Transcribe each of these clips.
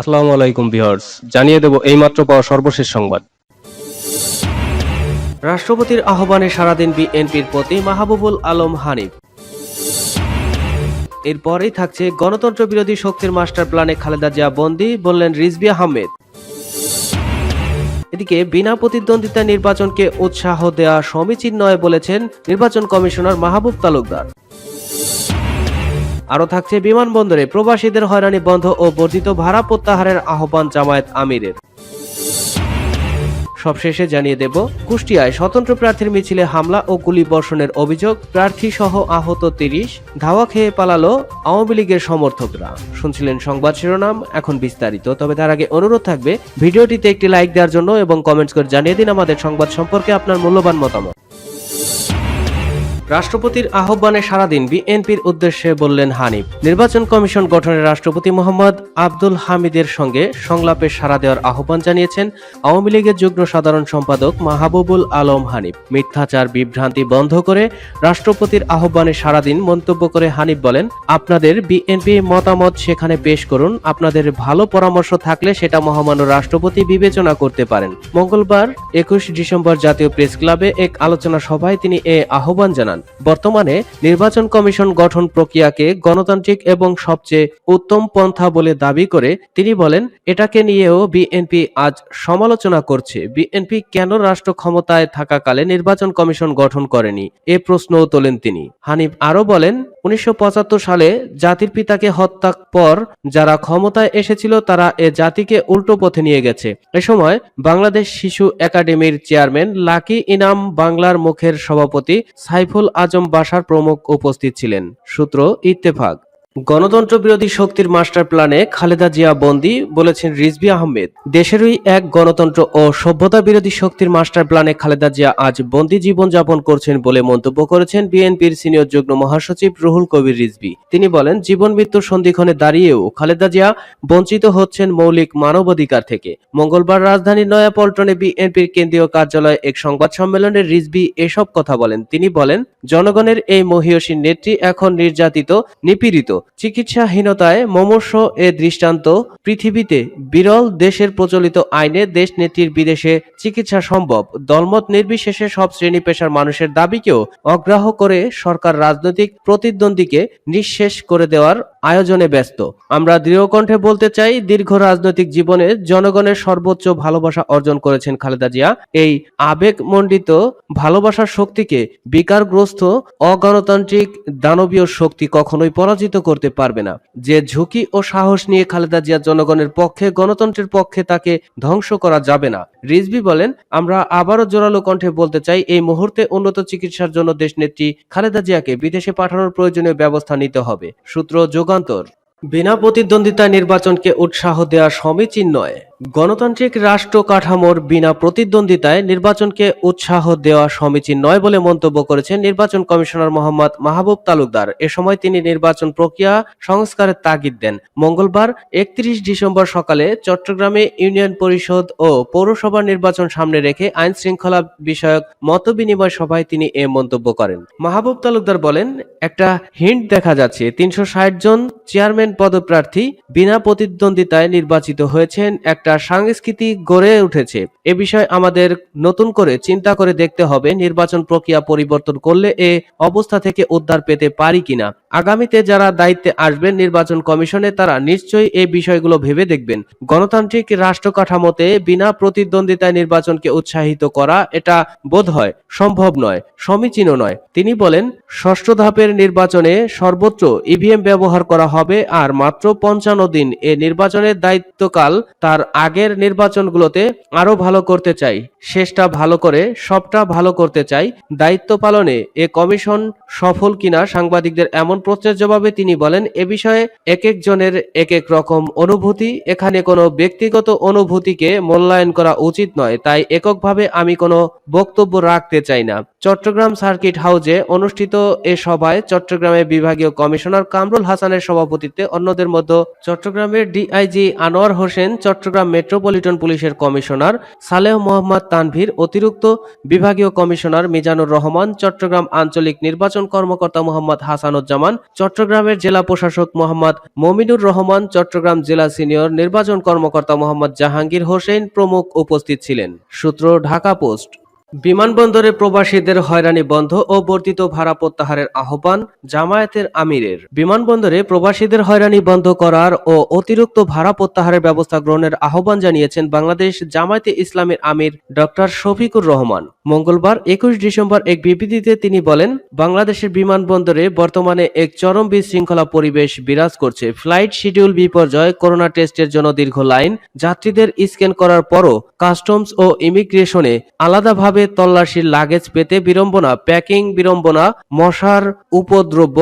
আসসালামু আলাইকুম ভিউয়ার্স, জানিয়ে দেব এইমাত্র পাওয়া সর্বশেষ সংবাদ। রাষ্ট্রপতির আহ্বানে সারাদিন বিএনপির প্রতি মাহবুবুল আলম হানিফ। এরপরেই থাকছে গণতন্ত্র বিরোধী শক্তির মাস্টার প্ল্যানে খালেদা জিয়া বন্দি, বললেন রিজবি আহমেদ। এদিকে বিনা প্রতিদ্বন্দ্বিতা নির্বাচনকে উৎসাহ দেওয়া সমীচীন নয় বলেছেন নির্বাচন কমিশনার মাহবুব তালুকদার। আরও থাকছে বিমানবন্দরে প্রবাসীদের হয়রানি বন্ধ ও বর্ধিত ভাড়া প্রত্যাহারের আহ্বান জামায়াত আমিরের। সবশেষে জানিয়ে দেব, কুষ্টিয়ায় স্বতন্ত্র প্রার্থীর মিছিলে হামলা ও গুলি বর্ষণের অভিযোগ প্রার্থী সহ আহত তিরিশ, ধাওয়া খেয়ে পালালো আওয়ামী লীগের সমর্থকরা। শুনছিলেন সংবাদ শিরোনাম, এখন বিস্তারিত, তবে তার আগে অনুরোধ থাকবে, ভিডিওটিতে একটি লাইক দেওয়ার জন্য এবং কমেন্টস করে জানিয়ে দিন আমাদের সংবাদ সম্পর্কে আপনার মূল্যবান মতামত। রাষ্ট্রপতির আহ্বানে সারাদিন বিএনপির উদ্দেশ্যে বললেন হানিফ। নির্বাচন কমিশন গঠনে রাষ্ট্রপতি মোহাম্মদ আব্দুল হামিদের সঙ্গে সংলাপে সাড়া দেওয়ার আহ্বান জানিয়েছেন আওয়ামী লীগের যুগ্ম সাধারণ সম্পাদক মাহবুবুল আলম হানিফ। মিথ্যাচার বিভ্রান্তি বন্ধ করে রাষ্ট্রপতির আহ্বানে সারাদিন মন্তব্য করে হানিফ বলেন, আপনাদের বিএনপি মতামত সেখানে পেশ করুন, আপনাদের ভালো পরামর্শ থাকলে সেটা মহামান্য রাষ্ট্রপতি বিবেচনা করতে পারেন। মঙ্গলবার একুশ ডিসেম্বর জাতীয় প্রেস ক্লাবে এক আলোচনা সভায় তিনি এ আহ্বান জানান। বর্তমানে নির্বাচন কমিশন গঠন প্রক্রিয়াকে গণতান্ত্রিক এবং সবচেয়ে উত্তম পন্থা বলে দাবি করে তিনি বলেন, এটাকে নিয়েও বিএনপি আজ সমালোচনা করছে। বিএনপি কেন রাষ্ট্র ক্ষমতায় থাকাকালে নির্বাচন কমিশন গঠন করেনি? এ প্রশ্নও তোলেন তিনি। হানিফ আরও বলেন উনিশশো পঁচাত্তর সালে জাতির পিতাকে হত্যার পর যারা ক্ষমতায় এসেছিল, তারা এ জাতিকে উল্টো পথে নিয়ে গেছে। এ সময় বাংলাদেশ শিশু একাডেমির চেয়ারম্যান লাকি ইনাম বাংলার মুখের সভাপতি সাইফুল আজম বাসার প্রমুখ উপস্থিত ছিলেন। সূত্র ইত্তেফাক। গণতন্ত্র বিরোধী শক্তির মাস্টার প্ল্যানে খালেদা জিয়া বন্দী বলেছেন রিজভি আহমেদ। দেশেরই এক গণতন্ত্র ও সভ্যতা বিরোধী শক্তির মাস্টার প্ল্যানে খালেদা জিয়া আজ বন্দী জীবনযাপন করছেন বলে মন্তব্য করেছেন বিএনপির সিনিয়র যুগ্ম মহাসচিব রুহুল কবির রিজভি। তিনি বলেন, জীবন মৃত্যুর সন্ধিক্ষণে দাঁড়িয়েও খালেদা জিয়া বঞ্চিত হচ্ছেন মৌলিক মানবাধিকার থেকে। মঙ্গলবার রাজধানীর নয়াপল্টনে বিএনপির কেন্দ্রীয় কার্যালয়ে এক সংবাদ সম্মেলনে রিজভি এসব কথা বলেন। তিনি বলেন, জনগণের এই মহিয়সী নেত্রী এখন নির্যাতিত, নিপীড়িত। চিকিৎসাহীনতায় মমর্ষ এ দৃষ্টান্ত। পৃথিবীতে বিরল দেশের প্রচলিত আইনে দেশ নেত্রীর বিদেশে চিকিৎসা সম্ভব। দলমত নির্বিশেষে সব শ্রেণি পেশার মানুষের দাবিকেও অগ্রাহ্য করে সরকার রাজনৈতিক প্রতিদ্বন্দ্বীকে নিঃশেষ করে দেওয়ার আয়োজনে ব্যস্ত। আমরা দৃঢ়কণ্ঠে বলতে চাই, দীর্ঘ রাজনৈতিক জীবনে জনগণের সর্বোচ্চ ভালোবাসা অর্জন করেছেন খালেদা জিয়া। এই আবেগমণ্ডিত ভালোবাসার শক্তিকে বিকারগ্রস্ত অগণতান্ত্রিক দানবীয় শক্তি কখনোই পরাজিত করতে পারবে না। যে ঝুঁকি ও সাহস নিয়ে খালেদা জিয়া জনগণের পক্ষে, গণতন্ত্রের পক্ষে তাকে ধ্বংস করা যাবে না। রিজবি বলেন, আমরা আবারও জোরালো কণ্ঠে বলতে চাই, এই মুহূর্তে উন্নত চিকিৎসার জন্য দেশনেত্রী খালেদা জিয়াকে বিদেশে পাঠানোর প্রয়োজনীয় ব্যবস্থা নিতে হবে। সূত্র যুগান্তর। বিনা প্রতিদ্বন্দ্বিতায় নির্বাচনকে উৎসাহ দেওয়া সমীচীন নয়। গণতান্ত্রিক রাষ্ট্র কাঠামোর বিনা প্রতিদ্বন্দ্বিতায় নির্বাচনকে উৎসাহ দেওয়া সমীচীন নয় বলে মন্তব্য করেছেন নির্বাচন কমিশনার মোহাম্মদ মাহবুব তালুকদার। এ সময় তিনি নির্বাচন প্রক্রিয়া সংস্কারের তাগিদ দেন। মঙ্গলবার, একত্রিশ ডিসেম্বর সকালে চট্টগ্রামে ইউনিয়ন পরিষদ ও পৌরসভা নির্বাচন সামনে রেখে আইন শৃঙ্খলা বিষয়ক মতবিনিময় সভায় তিনি এ মন্তব্য করেন। মাহবুব তালুকদার বলেন, একটা হিন্ট দেখা যাচ্ছে। তিনশো ষাট জন চেয়ারম্যান পদপ্রার্থী বিনা প্রতিদ্বন্দ্বিতায় নির্বাচিত হয়েছেন। একটা সংস্কৃতি গড়ে উঠেছে। এ বিষয়ে আমাদের নতুন করে চিন্তা করে দেখতে হবে, নির্বাচন প্রক্রিয়া পরিবর্তন করলে এ অবস্থা থেকে উদ্ধার পেতে পারি কিনা। আগামীতে যারা দায়িত্বে আসবেন নির্বাচন কমিশনে, তারা নিশ্চয়ই এই বিষয়গুলো ভেবে দেখবেন। গণতান্ত্রিক রাষ্ট্র কাঠামোতে বিনা প্রতিদ্বন্দ্বিতায় নির্বাচনকে উৎসাহিত করা, এটা বোধ হয় সম্ভব নয় সমীচীন নয়। তিনি বলেন, ষষ্ঠ ধাপের নির্বাচনে সর্বোচ্চ ইভিএম ব্যবহার করা হবে, আর মাত্র পঞ্চান্ন দিন এ নির্বাচনের দায়িত্বকাল তার আগের নির্বাচনগুলোতে আরও ভালো করতে চাই, শেষটা ভালো করে, সবটা ভালো করতে চাই। দায়িত্ব পালনে এ কমিশন সফল কিনা সাংবাদিকদের এমন প্রশ্নের জবাবে তিনি বলেন, এ বিষয়ে এক একজনের এক এক রকম অনুভূতি। এখানে কোনো ব্যক্তিগত অনুভূতিকে মূল্যায়ন করা উচিত নয়, তাই এককভাবে আমি কোনো বক্তব্য রাখতে চাই না। চট্টগ্রাম সার্কিট হাউজে অনুষ্ঠিত এ সভায় চট্টগ্রামের বিভাগীয় কমিশনার কামরুল হাসানের সভাপতিত্বে অন্যদের মধ্যে চট্টগ্রামের ডিআইজি আনোয়ার হোসেন চট্টগ্রাম মেট্রোপলিটন পুলিশের কমিশনার সালেহ মোহাম্মদ তানভীর, অতিরিক্ত বিভাগীয় কমিশনার মিজানুর রহমান, চট্টগ্রাম আঞ্চলিক নির্বাচন কর্মকর্তা মোহাম্মদ হাসানুজ্জামান, চট্টগ্রামের জেলা প্রশাসক মোহাম্মদ মমিনুর রহমান, চট্টগ্রাম জেলা সিনিয়র নির্বাচন কর্মকর্তা মোহাম্মদ জাহাঙ্গীর হোসেন প্রমুখ উপস্থিত ছিলেন। সূত্র, ঢাকা পোস্ট। বিমানবন্দরে প্রবাসীদের হয়রানি বন্ধ ও বর্ধিত ভাড়া প্রত্যাহারের আহ্বান জামায়াতের আমিরের। বিমানবন্দরে প্রবাসীদের হয়রানি বন্ধ করার ও অতিরিক্ত ভাড়া প্রত্যাহারের ব্যবস্থা গ্রহণের আহ্বান জানিয়েছেন বাংলাদেশ জামায়াতে ইসলামের আমির ডক্টর শফিকুর রহমান। মঙ্গলবার একুশ ডিসেম্বর এক বিবৃতিতে তিনি বলেন, বাংলাদেশের বিমানবন্দরে বর্তমানে এক চরম বিশৃঙ্খলা পরিবেশ বিরাজ করছে। ফ্লাইট শিডিউল বিপর্যয়, করোনা টেস্টের জন্য দীর্ঘ লাইন, যাত্রীদের স্ক্যান করার পরও কাস্টমস ও ইমিগ্রেশনে আলাদাভাবে তল্লাশির লাগেজ পেতে বিড়ম্বনা প্যাকিং বিড়ম্বনা মশার উপদ্রব্য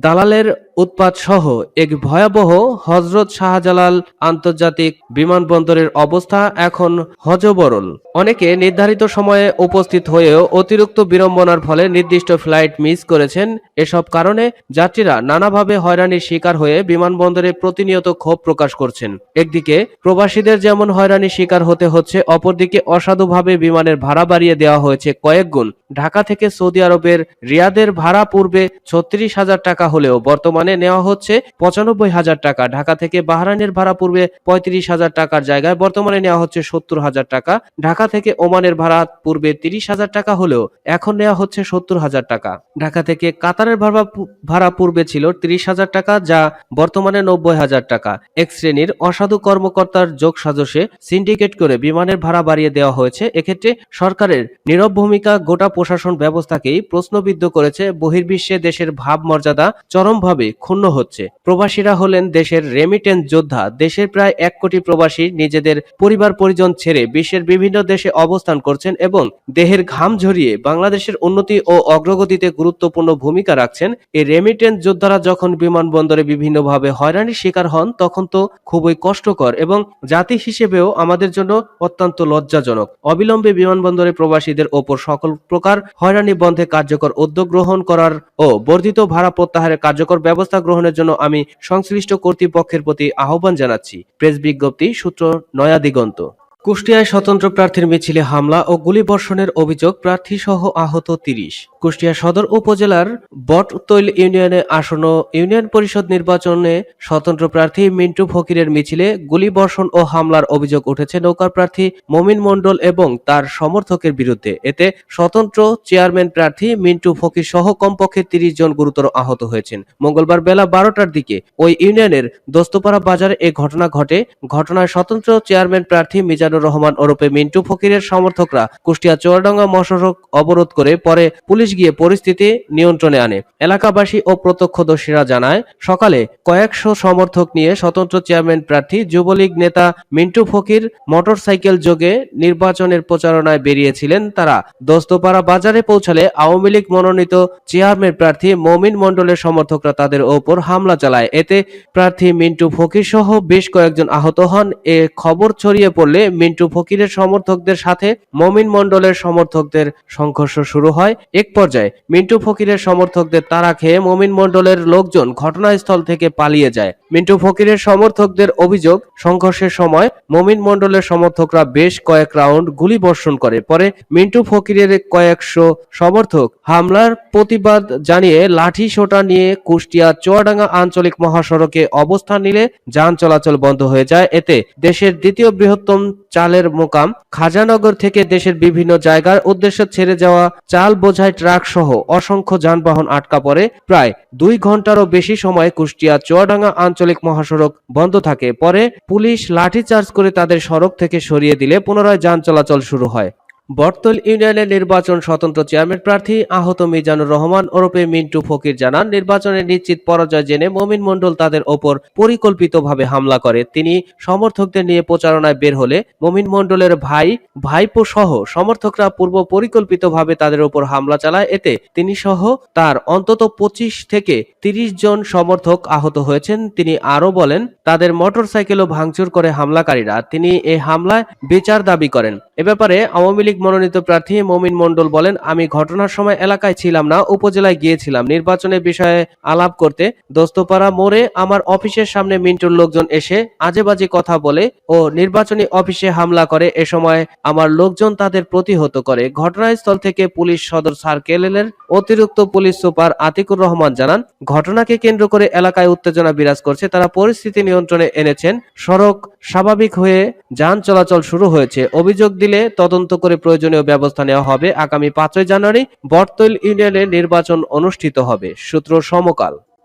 দালালের উৎপাত সহ এক ভয়াবহ হজরত শাহজালাল আন্তর্জাতিক বিমানবন্দরের অবস্থা এখন হজবরল। অনেকে নির্ধারিত সময়ে উপস্থিত হয়েও অতিরিক্ত বিড়ম্বনার ফলে নির্দিষ্ট ফ্লাইট মিস করেছেন। এসব কারণে যাত্রীরা নানাভাবে হয়রানির শিকার হয়ে বিমানবন্দরে প্রতিনিয়ত ক্ষোভ প্রকাশ করছেন। একদিকে প্রবাসীদের যেমন হয়রানির শিকার হতে হচ্ছে, অপরদিকে অসাধুভাবে বিমানের ভাড়া বাড়িয়ে দেওয়া হয়েছে কয়েক গুণ। ঢাকা থেকে সৌদি আরবের রিয়াদের ভাড়া পূর্বে ছত্রিশ হাজার টাকা হলেও বর্তমানে নেওয়া হচ্ছে পঁচানব্বই হাজার টাকা। ঢাকা থেকে বাহরাইনের ভাড়া পূর্বে পঁয়ত্রিশ হাজার টাকার জায়গায়, বর্তমানে নেওয়া হচ্ছে সত্তর হাজার টাকা। ঢাকা থেকে ওমানের ভাড়া পূর্বে তিরিশ হাজার টাকা হলেও এখন নেওয়া হচ্ছে সত্তর হাজার টাকা। ঢাকা থেকে কাতারের ভাড়া ভাড়া পূর্বে ছিল তিরিশ হাজার টাকা, যা বর্তমানে নব্বই হাজার টাকা। এক শ্রেণির অসাধু কর্মকর্তার যোগ সাজসে সিন্ডিকেট করে বিমানের ভাড়া বাড়িয়ে দেওয়া হয়েছে। এক্ষেত্রে সরকারের নীরব ভূমিকা গোটা প্রশাসন ব্যবস্থাকেই প্রশ্নবিদ্ধ করেছে। বহির্বিশ্বে দেশের ভাবমর্যাদা চরমভাবে ক্ষুণ্ণ হচ্ছে। প্রবাসীরা হলেন দেশের রেমিটেন্স যোদ্ধা। দেশের প্রায় এক কোটি প্রবাসী নিজেদের পরিবার পরিজন ছেড়ে বিশ্বের বিভিন্ন দেশে অবস্থান করছেন এবং দেহের ঘাম ঝরিয়ে বাংলাদেশের উন্নতি ও অগ্রগতিতে গুরুত্বপূর্ণ ভূমিকা রাখছেন। এই রেমিটেন্স যোদ্ধারা যখন বিমানবন্দরে বিভিন্নভাবে হয়রানির শিকার হন, তখন তো খুবই কষ্টকর এবং জাতি হিসেবেও আমাদের জন্য অত্যন্ত লজ্জাজনক। অবিলম্বে বিমানবন্দরে প্রবাসীদের ওপর সকল প্রকার হয়রানি বন্ধে কার্যকর উদ্যোগ গ্রহণ করার ও বর্ধিত ভাড়া প্রত্যাহারের কার্যকর ব্যবস্থা গ্রহণের জন্য আমি সংশ্লিষ্ট কর্তৃপক্ষের প্রতি আহ্বান জানাচ্ছি। প্রেস বিজ্ঞপ্তি সূত্র নয়া দিগন্ত। কুষ্টিয়ায় স্বতন্ত্র প্রার্থীর মিছিলে হামলা ও গুলিবর্ষণের অভিযোগ প্রার্থী সহ আহত তিরিশ। কুষ্টিয়া সদর উপজেলার বটতৈল ইউনিয়নে আসন্ন ইউনিয়ন পরিষদ নির্বাচনে স্বতন্ত্র প্রার্থী মিন্টু ফকিরের মিছিলে গুলিবর্ষণ ও হামলার অভিযোগ উঠেছে নৌকার প্রার্থী মমিন মণ্ডল এবং তার সমর্থকের বিরুদ্ধে। এতে স্বতন্ত্র চেয়ারম্যান প্রার্থী মিন্টু ফকির সহ কমপক্ষে তিরিশ জন গুরুতর আহত হয়েছেন। মঙ্গলবার বেলা বারোটার দিকে ওই ইউনিয়নের দোস্তপাড়া বাজারে এ ঘটনা ঘটে। ঘটনায় স্বতন্ত্র চেয়ারম্যান প্রার্থী মিজানুর রহমান ওরফে মিন্টু ফকিরের সমর্থকরা কুষ্টিয়া চুয়াডাঙ্গা মহাসড়ক অবরোধ করে পরে পুলিশ গিয়ে পরিস্থিতি নিয়ন্ত্রণে আনে। এলাকাবাসী ও প্রত্যক্ষদর্শীরা জানায়, সকালে কয়েকশো সমর্থক নিয়ে স্বতন্ত্র চেয়ারম্যান প্রার্থী যুবলীগ নেতা মিন্টু ফকির মোটরসাইকেল যোগে নির্বাচনের প্রচারণায় বেরিয়েছিলেন তারা। দোস্তপাড়া বাজারে পৌঁছালে আওয়ামী লীগ মনোনীত চেয়ারম্যান প্রার্থী মমিন মণ্ডলের সমর্থকরা তাদের ওপর হামলা চালায়। এতে প্রার্থী মিন্টু ফকির সহ বেশ কয়েকজন আহত হন। এ খবর ছড়িয়ে পড়লে মিন্টু ফকিরের সমর্থকদের সাথে মমিন মণ্ডলের সমর্থকদের সংঘর্ষ শুরু হয়। এক পর্যায়ে মিন্টু ফকিরের সমর্থকদের তাড়া খেয়ে মমিন মণ্ডলের লোকজন ঘটনাস্থল থেকে পালিয়ে যায়। মিন্টু ফকিরের সমর্থকদের অভিযোগ, সংঘর্ষের সময় মমিন মণ্ডলের সমর্থকরা বেশ কয়েক রাউন্ড গুলি বর্ষণ করে। পরে মিন্টু ফকিরের কয়েকশো সমর্থক হামলার প্রতিবাদ জানিয়ে লাঠি সোটা নিয়ে কুষ্টিয়া চুয়াডাঙ্গা আঞ্চলিক মহাসড়কে অবস্থান নিলে যান চলাচল বন্ধ হয়ে যায়। এতে দেশের দ্বিতীয় বৃহত্তম চালের মোকাম। খাজানগর থেকে দেশের বিভিন্ন জায়গার উদ্দেশ্যে ছেড়ে যাওয়া চাল বোঝাই ট্রাক সহ অসংখ্য যানবাহন আটকা পড়ে। প্রায় দুই ঘন্টারও বেশি সময় কুষ্টিয়া চুয়াডাঙ্গা আঞ্চলিক মহাসড়ক বন্ধ থাকে। পরে পুলিশ লাঠিচার্জ করে তাদের সড়ক থেকে সরিয়ে দিলে পুনরায় যান চলাচল শুরু হয়। বর্তল ইউনিয়নের নির্বাচন স্বতন্ত্র চেয়ারম্যান প্রার্থী আহত মিজানুর রহমান ওরফে মিন্টু ফকির জানান নির্বাচনে নিশ্চিত পরাজয় জেনে মমিন মণ্ডল তাদের ওপর পরিকল্পিতভাবে হামলা করে। তিনি সমর্থকদের নিয়ে প্রচারণায় বের হলে মমিন মণ্ডলের ভাই, ভাইপো সহ সমর্থকরা পূর্ব পরিকল্পিতভাবে তাদের ওপর হামলা চালায়। এতে তিনি সহ তার অন্তত পঁচিশ থেকে তিরিশ জন সমর্থক আহত হয়েছেন। তিনি আরও বলেন, তাদের মোটরসাইকেলও ভাঙচুর করে হামলাকারীরা। তিনি এ হামলায় বিচার দাবি করেন। এ ব্যাপারে আওয়ামী লীগ মনোনীত প্রার্থী মমিন মণ্ডল বলেন, আমি ঘটনার সময় এলাকায় ছিলাম না, উপজেলায় গিয়েছিলাম। নির্বাচনের বিষয়ে আলাপ করতে দোস্তপাড়া মোড়ে আমার অফিসের সামনে মিন্টুর লোকজন এসে আজেবাজে কথা বলে ও নির্বাচনী অফিসে হামলা করে। এ সময় আমার লোকজন তাদের প্রতিহত করে। ঘটনাস্থল থেকে পুলিশ সদর সার্কেলের অতিরিক্ত পুলিশ সুপার আতিকুর রহমান জানান, ঘটনাকে কেন্দ্র করে এলাকায় উত্তেজনা বিরাজ করছে। তারা পরিস্থিতি নিয়ন্ত্রণে এনেছেন। সড়ক স্বাভাবিক হয়ে যান, চলাচল শুরু হয়েছে। অভিযোগ দিলে তদন্ত করে প্রয়োজনীয় ব্যবস্থা নেওয়া হবে। আগামী পাঁচই জানুয়ারি বর্তল ইউনিয়নে নির্বাচন অনুষ্ঠিত হবে। সূত্র সমকাল।